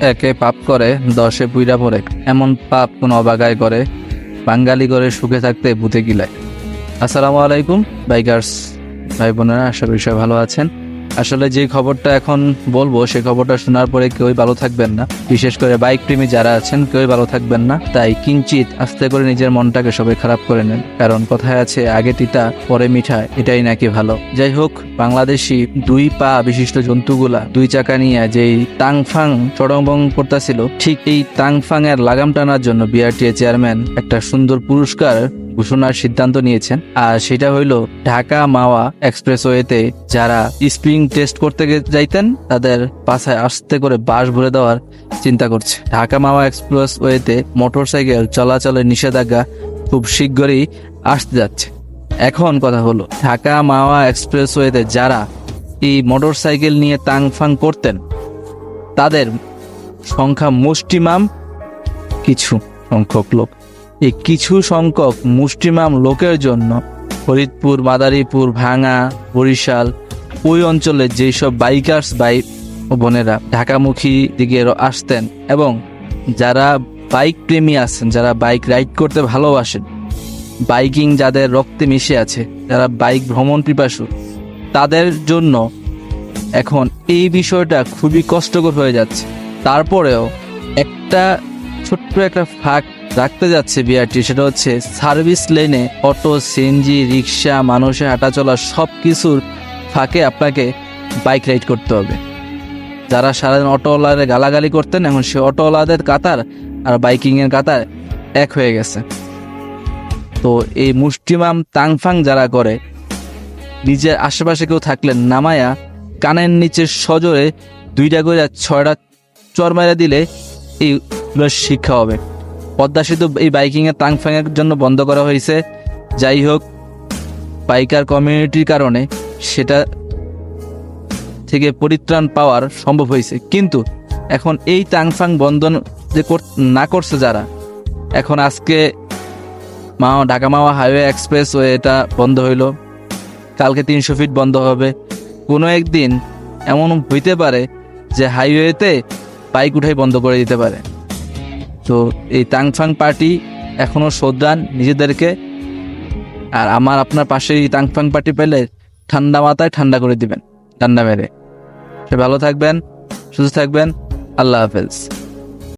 একে পাপ করে, দশে পুইরা পরে এমন পাপ কোনো অবাগায় করে, বাঙালি করে সুখে থাকতে ভূতে গিলায়। আসসালামু আলাইকুম, বাইকার্স। ভাই বোনেরা আশা করি সবাই ভালো আছেন। আসলে যে খবরটা এখন বলব সেই খবরটা শোনার পরে কেউই ভালো থাকবেন না। বিশেষ করে বাইক প্রেমী যারা আছেন, কেউই ভালো থাকবেন না। তাই কিঞ্চিত আস্তে করে নিজের মনটাকে সবাই খারাপ করে নেন। কারণ কথায় আছে, আগে তিতা, পরে মিঠা, এটাই নাকি ভালো। যাই হোক, বাংলাদেশি দুই পা বিশিষ্ট জন্তুগুলা দুই চাকা নিয়ে যেই তাংফাং চড়ংবং করতেছিল, ঠিক এই তাংফাং এর লাগাম টানার জন্য বিআরটিএ চেয়ারম্যান একটা সুন্দর পুরস্কার ঘোষণার সিদ্ধান্ত নিয়েছেন। আর সেটা হইল ঢাকা মাওয়া এক্সপ্রেসওয়েতে যারা স্প্রিং টেস্ট করতে যাইতেন, তাদের পাশায় আস্তে করে বাস ভরে দেওয়ার চিন্তা করছে। ঢাকা মাওয়া এক্সপ্রেসওয়েতে মোটরসাইকেল চলাচলের নিষেধাজ্ঞা খুব শীঘ্রই আসতে যাচ্ছে। এখন কথা হলো, ঢাকা মাওয়া এক্সপ্রেসওয়েতে যারা এই মোটরসাইকেল নিয়ে তাংফাং করতেন, তাদের সংখ্যা মুষ্টিমাম কিছু সংখ্যক লোক। এই কিছু সংখ্যক মুষ্টিমাম লোকের জন্য ফরিদপুর, মাদারীপুর ভাঙা বরিশাল, ওই অঞ্চলে যেসব বাইকার্স বাই বোনেরা ঢাকামুখী দিকে আসতেন এবং যারা বাইক প্রেমী আছেন, যারা বাইক রাইড করতে ভালোবাসেন, বাইকিং যাদের রক্তে মিশে আছে, যারা বাইক ভ্রমণ পিপাসু, তাদের জন্য এখন এই বিষয়টা খুবই কষ্টকর হয়ে যাচ্ছে। তারপরেও একটা ছোট্ট একটা ফাঁক রাখতে যাচ্ছে বিআরটি সেটা হচ্ছে সার্ভিস লেনে অটো সিএনজি রিক্সা মানুষের হাঁটাচলা সব কিছুর ফাঁকে আপনাকে বাইক রাইড করতে হবে। যারা সারাদিন অটোওয়ালাদের গালাগালি করতেন, এখন সে অটোওয়ালাদের কাতার আর বাইকিংয়ের কাতার এক হয়ে গেছে। তো এই মুষ্টিমাম তাংফাং যারা করে, নিজের আশেপাশে কেউ থাকলে নামায়া কানের নিচে সজোরে দুইটা করে ছয়টা চর মারা দিলে এইগুলো শিক্ষা হবে। পদ্মা সেতু এই বাইকিংয়ের তাংফাংয়ের জন্য বন্ধ করা হয়েছে। যাই হোক বাইকার কমিউনিটির কারণে সেটা থেকে পরিত্রাণ পাওয়ার সম্ভব হয়েছে। কিন্তু এখন এই তাংফাং বন্ধ যে না করছে যারা, এখন আজকে মা Dhaka Mawa highway expressway এটা বন্ধ হইল। কালকে তিনশো ফিট বন্ধ হবে। কোনো একদিন এমন হইতে পারে যে হাইওয়েতে বাইক উঠাই বন্ধ করে দিতে পারে। তো এই তাংফাং পার্টি এখনও শ্রদ্ধান নিজেদেরকে। আর আমার আপনার পাশে এই তাংফাং পার্টি পেলে ঠান্ডা মাথায় ঠান্ডা করে দিবেন ঠান্ডা মেরে। সে ভালো থাকবেন, সুস্থ থাকবেন, আল্লাহ হাফেজ।